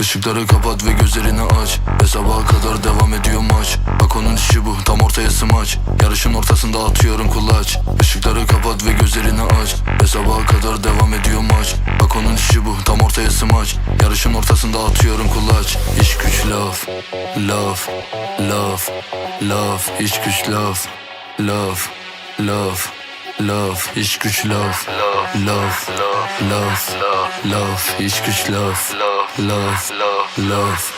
Işıkları kapat ve gözlerini aç. Ve sabaha kadar devam ediyor maç. Bak onun işi bu tam ortaya smaç. Yarışın ortasında atıyorum kulaç. Işıkları kapat ve gözlerini aç. Ve sabaha kadar devam ediyor ortaya smaç. Yarışın ortasında atıyorum kulaç. İş güç laf Laf Laf Laf. İş güç laf Laf Laf Laf. İş güç laf Laf Laf Laf. İş güç laf Laf Laf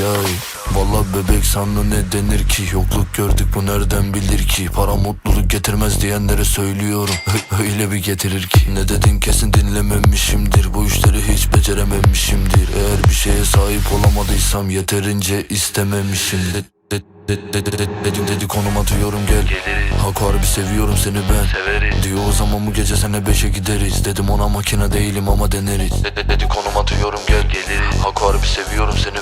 Yay Valla bebek sandı ne denir ki? Yokluk gördük bu nereden bilir ki? Para mutluluk getirmez diyenlere söylüyorum. Öyle bir getirir ki. Ne dedin kesin dinlememişimdir. Bu işleri hiç becerememişimdir. Eğer bir şeye sahip olamadıysam Yeterince istememişimdir de, de, de, de, de, dedim dedi konum atıyorum gel. Hak harbi seviyorum seni ben. Severiz. Diyor o zaman bu gece sene beşe gideriz. Dedim ona makine değilim ama deneriz. De, de, dedi konum atıyorum gel. Geliriz. Hak harbi seviyorum seni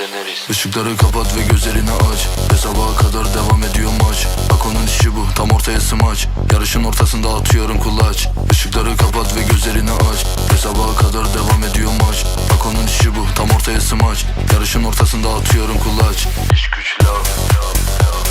deneriz. Işıkları kapat ve gözlerini aç. Ve sabaha kadar devam ediyor maç. Bak onun işi bu tam ortaya smaç. Yarışın ortasında atıyorum kulaç. Işıkları kapat ve gözlerini aç. Ve sabaha kadar devam ediyor maç. Bak onun işi bu tam ortaya smaç. Yarışın ortasında atıyorum kulaç. İş güç laf laf